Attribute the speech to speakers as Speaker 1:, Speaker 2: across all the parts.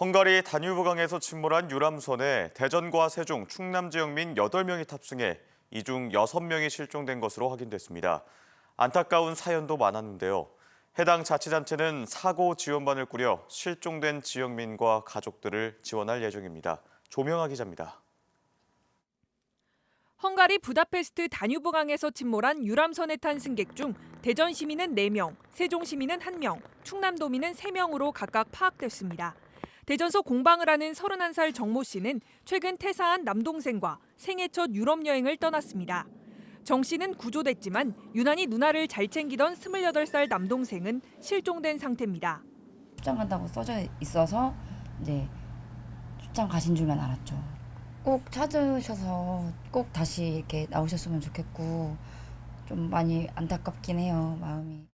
Speaker 1: 헝가리 다뉴브강에서 침몰한 유람선에 대전과 세종, 충남 지역민 8명이 탑승해 이 중 6명이 실종된 것으로 확인됐습니다. 안타까운 사연도 많았는데요. 해당 자치단체는 사고 지원반을 꾸려 실종된 지역민과 가족들을 지원할 예정입니다. 조명아 기자입니다.
Speaker 2: 헝가리 부다페스트 다뉴브강에서 침몰한 유람선에 탄 승객 중 대전 시민은 4명, 세종 시민은 1명, 충남도민은 3명으로 각각 파악됐습니다. 대전서 공방을 하는 31살 정모 씨는 최근 퇴사한 남동생과 생애 첫 유럽 여행을 떠났습니다. 정 씨는 구조됐지만 유난히 누나를 잘 챙기던 28살 남동생은 실종된 상태입니다.
Speaker 3: 출장 간다고 써져 있어서 이제 출장 가신 줄만 알았죠. 꼭 찾으셔서 꼭 다시 이렇게 나오셨으면 좋겠고 좀 많이 안타깝긴 해요 마음이.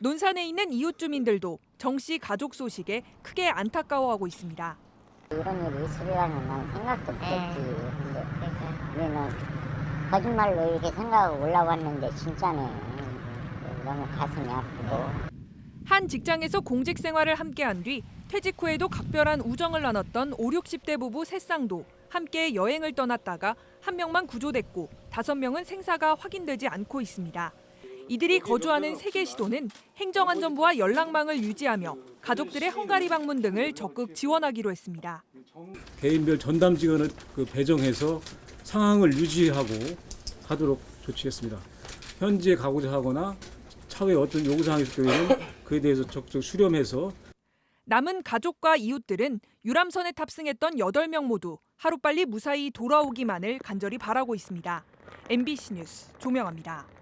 Speaker 2: 논산에 있는 이웃 주민들도 정 씨 가족 소식에 크게 안타까워하고 있습니다.
Speaker 4: 이런 일이 있으리라는 난 생각도 못했지. 근데 우리는 거짓말로 이렇게 생각하고 올라왔는데 진짜네. 너무 가슴이 아프고.
Speaker 2: 한 직장에서 공직 생활을 함께한 뒤 퇴직 후에도 각별한 우정을 나눴던 5, 60대 부부 세 쌍도 함께 여행을 떠났다가 한 명만 구조됐고 다섯 명은 생사가 확인되지 않고 있습니다. 이들이 거주하는 세계 시도는 행정안전부와 연락망을 유지하며 가족들의 헝가리 방문 등을 적극 지원하기로 했습니다.
Speaker 5: 개인별 전담 직원을 그 배정해서 상황을 유지하고 하도록 조치했습니다. 현지에 가고자 하거나 차후에 어떤 요구 사항이 있을 경우에는 그에 대해서 적극 수렴해서
Speaker 2: 남은 가족과 이웃들은 유람선에 탑승했던 8명 모두 하루빨리 무사히 돌아오기만을 간절히 바라고 있습니다. MBC 뉴스 조명아입니다.